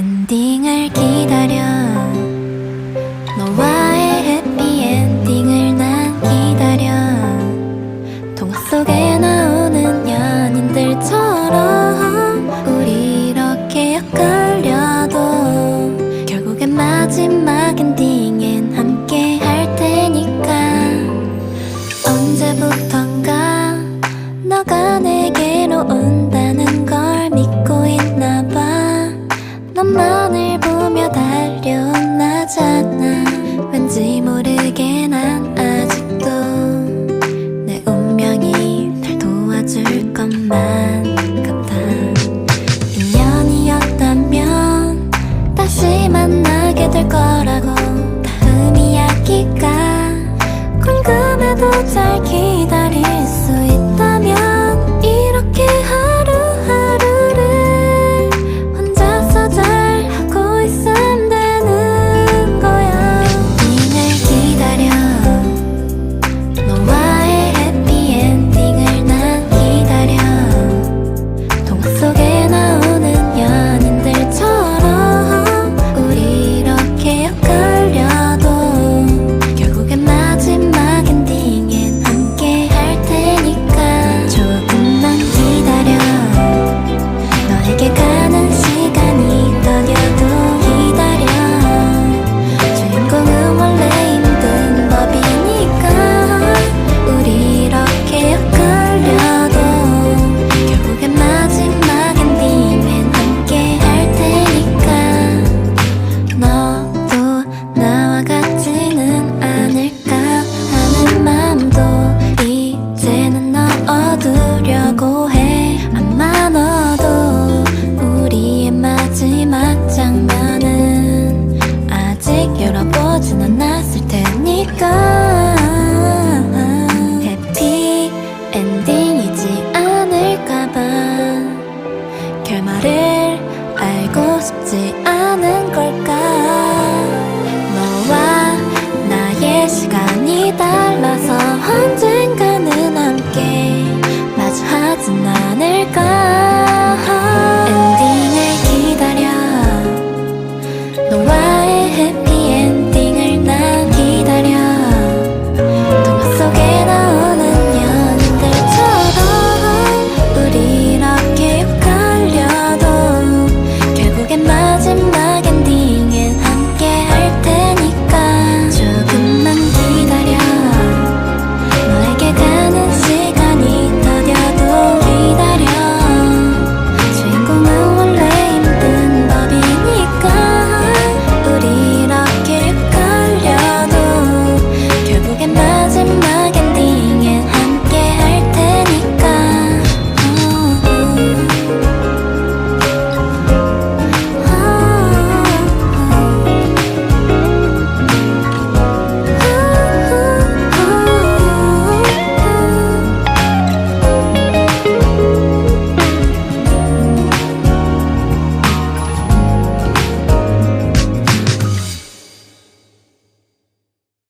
엔딩을 기다려. 너와의 해피엔딩을 난 기다려. 동화 속에 나오는 연인들처럼 우리 이렇게 엮으려도 결국엔 마지막 엔딩엔 함께 할 테니까 언제부턴가 너만을 보며 달려나잖아. 왠지 모르게 난 아직도 내 운명이 날 도와줄 것만 같아. 인연이었다면 다시 만나게 될 거라고 다음 이야기가 궁금해도 잘 기다릴 결말을 알고 싶지 않은 걸까? 너와 나의 시간이 달라서 언젠가는 함께 마주하진 않을까